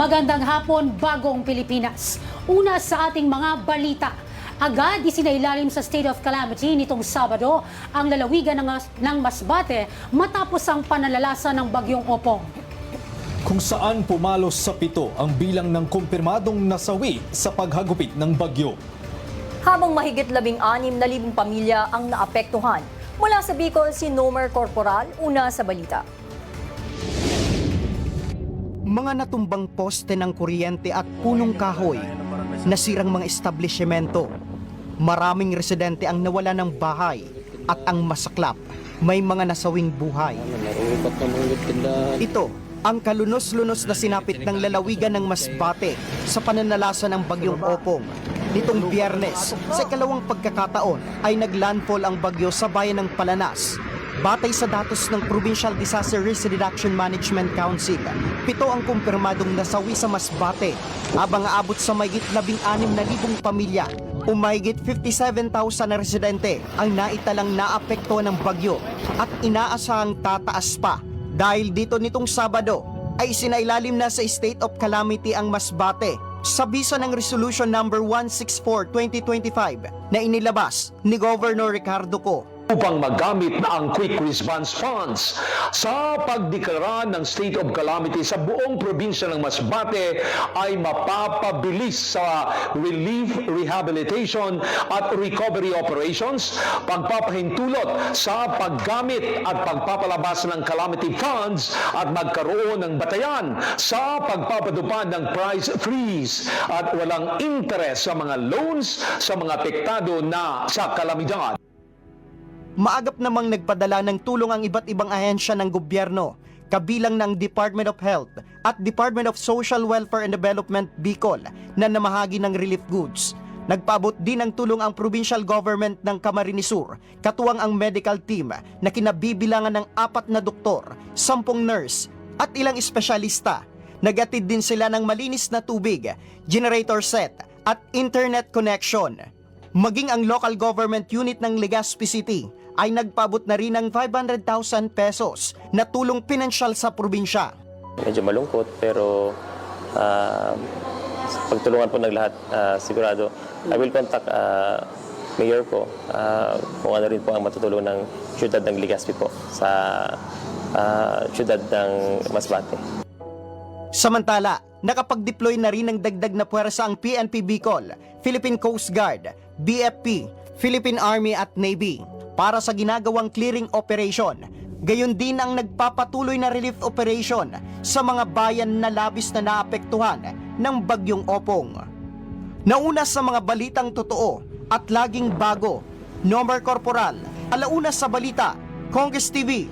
Magandang hapon, bagong Pilipinas. Una sa ating mga balita. Agad isinailalim sa state of calamity nitong Sabado ang lalawigan ng, ng Masbate matapos ang panalalasan ng bagyong Opong. kung saan pumalos sa pito ang bilang ng kumpirmadong nasawi sa paghagupit ng bagyo. Habang mahigit labing anim na libong pamilya ang naapektuhan. Mula sa Bicol, si Nomer Corporal, una sa balita. Mga natumbang poste ng kuryente at punong kahoy, nasirang mga establishmento. Maraming residente ang nawala ng bahay at ang masaklap, may mga nasawing buhay. Ito ang kalunos-lunos na sinapit ng lalawigan ng Masbate sa pananalasa ng bagyong Opong. Nitong biyernes, sa ikalawang pagkakataon ay naglandfall ang bagyo sa bayan ng Palanas. Batay sa datos ng Provincial Disaster Risk Reduction Management Council, pito ang kumpirmadong nasawi sa Masbate, habang aabot sa mayigit 16,000 na libong pamilya. Umahigit 57,000 na residente ang naitalang naapekto ng bagyo at inaasahang tataas pa dahil dito nitong Sabado ay sinailalim na sa state of calamity ang Masbate sa bisa ng Resolution number 164-2025 na inilabas ni Governor Ricardo Co upang magamit na ang Quick Response Funds sa pagdeklara ng state of calamity sa buong probinsya ng Masbate ay mapapabilis sa relief, rehabilitation at recovery operations, pagpapahintulot sa paggamit at pagpapalabas ng calamity funds at magkaroon ng batayan sa pagpapadupad ng price freeze at walang interest sa mga loans sa mga apektado na sa kalamidad. Maagap namang nagpadala ng tulong ang iba't ibang ahensya ng gobyerno, kabilang ng Department of Health at Department of Social Welfare and Development Bicol na namahagi ng relief goods. Nagpaabot din ng tulong ang provincial government ng Camarines Sur, katuwang ang medical team na kinabibilangan ng apat na doktor, sampung nurse at ilang espesyalista. Nagatid din sila ng malinis na tubig, generator set at internet connection. Maging ang local government unit ng Legazpi City ay nagpabot na rin ng 500,000 pesos na tulong pinansyal sa probinsya. Medyo malungkot pero ah, pagtulungan po ng lahat ah, sigurado. I will contact ah, mayor ko ah, kung ano rin po ang matutulong ng syudad ng Legazpi po sa ah, syudad ng Masbate. Samantala, nakapag-deploy na rin ng dagdag na puwersa ang PNP Bicol, Philippine Coast Guard, BFP, Philippine Army at Navy para sa ginagawang clearing operation. Gayon din ang nagpapatuloy na relief operation sa mga bayan na labis na naapektuhan ng bagyong Opong. Nauna sa mga balitang totoo at laging bago, Nomer Corporal, alauna sa balita, Congress TV,